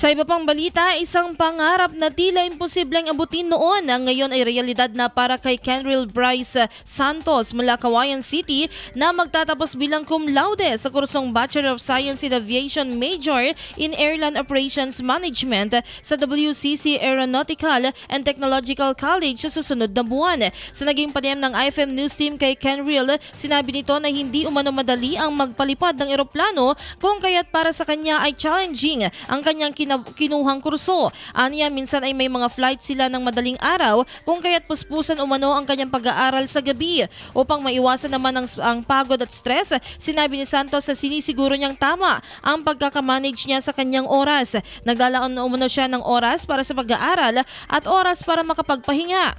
Sa iba pang balita, isang pangarap na tila imposibleng abutin noon ang ngayon ay realidad na para kay Kenril Bryce Santos mula Kawayan City na magtatapos bilang cum laude sa kursong Bachelor of Science in Aviation Major in Airline Operations Management sa WCC Aeronautical and Technological College sa susunod na buwan. Sa naging panayam ng IFM News Team kay Kenril, sinabi nito na hindi umano madali ang magpalipad ng eroplano kung kaya't para sa kanya ay challenging ang kanyang kina- kinuhang kurso. Aniya, minsan ay may mga flight sila ng madaling araw kung kaya't puspusan umano ang kanyang pag-aaral sa gabi. Upang maiwasan naman ang, ang pagod at stress, sinabi ni Santos sa sinisiguro niyang tama ang pagkakamanage niya sa kanyang oras. Naglalaan na umano siya ng oras para sa pag-aaral at oras para makapagpahinga.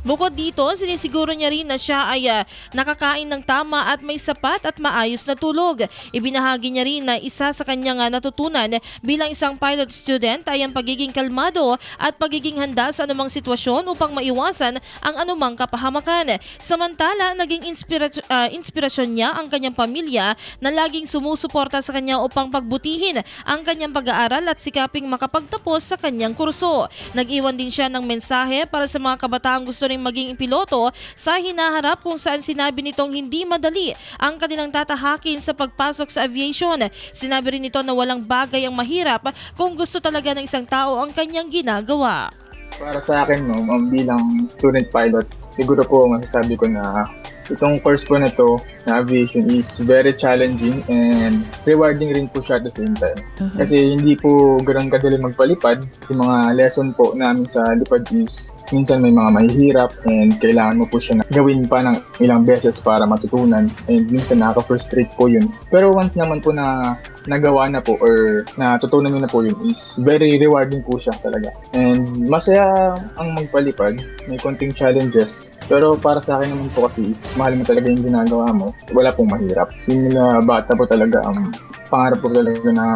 Bukod dito, sinisiguro niya rin na siya ay ah, nakakain ng tama at may sapat at maayos na tulog. Ibinahagi niya rin na isa sa kanyang ah, natutunan bilang isang pilot student ay ang pagiging kalmado at pagiging handa sa anumang sitwasyon upang maiwasan ang anumang kapahamakan. Samantala, naging inspira- ah, inspirasyon niya ang kanyang pamilya na laging sumusuporta sa kanya upang pagbutihin ang kanyang pag-aaral at sikaping makapagtapos sa kanyang kurso. Nag-iwan din siya ng mensahe para sa mga kabataang gusto ring maging piloto sa hinaharap kung saan sinabi nitong hindi madali ang kanilang tatahakin sa pagpasok sa aviation. Sinabi rin nito na walang bagay ang mahirap kung gusto talaga ng isang tao ang kanyang ginagawa. Para sa akin, no, bilang student pilot, siguro po masasabi ko na itong course po na to na aviation is very challenging and rewarding rin po siya at the same time. Kasi hindi po ganun kadali magpalipad. Yung mga lesson po namin sa lipad is minsan may mga mahihirap and kailangan mo po siya na gawin pa ng ilang beses para matutunan and minsan nakaka-frustrate po yun. Pero once naman po na nagawa na po or natutunan mo na po yun is very rewarding po siya talaga. And masaya ang magpalipad, may konting challenges. Pero para sa akin naman po kasi, mahal mo talaga yung ginagawa mo, wala pong mahirap. Simula bata po talaga ang pangarap ko talaga na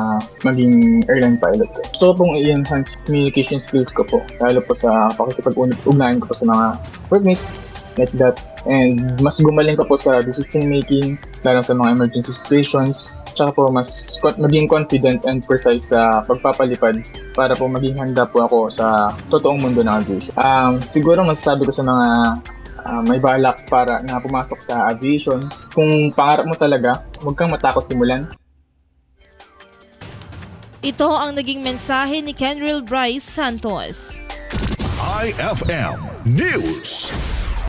maging airline pilot. Gusto ko pong i-enhance communication skills ko po. Lalo po sa pakikipag-ugnayan ko po sa mga workmates like that. And mas gumaling ko po sa decision making, lalo sa mga emergency situations. Tsaka po mas maging confident and precise sa pagpapalipad para po maging handa po ako sa totoong mundo ng aviation. Um, siguro masasabi ko sa mga ah, may balak para na pumasok sa aviation, kung pangarap mo talaga, huwag kang matakot simulan. Ito ang naging mensahe ni Kenril Bryce Santos. IFM News.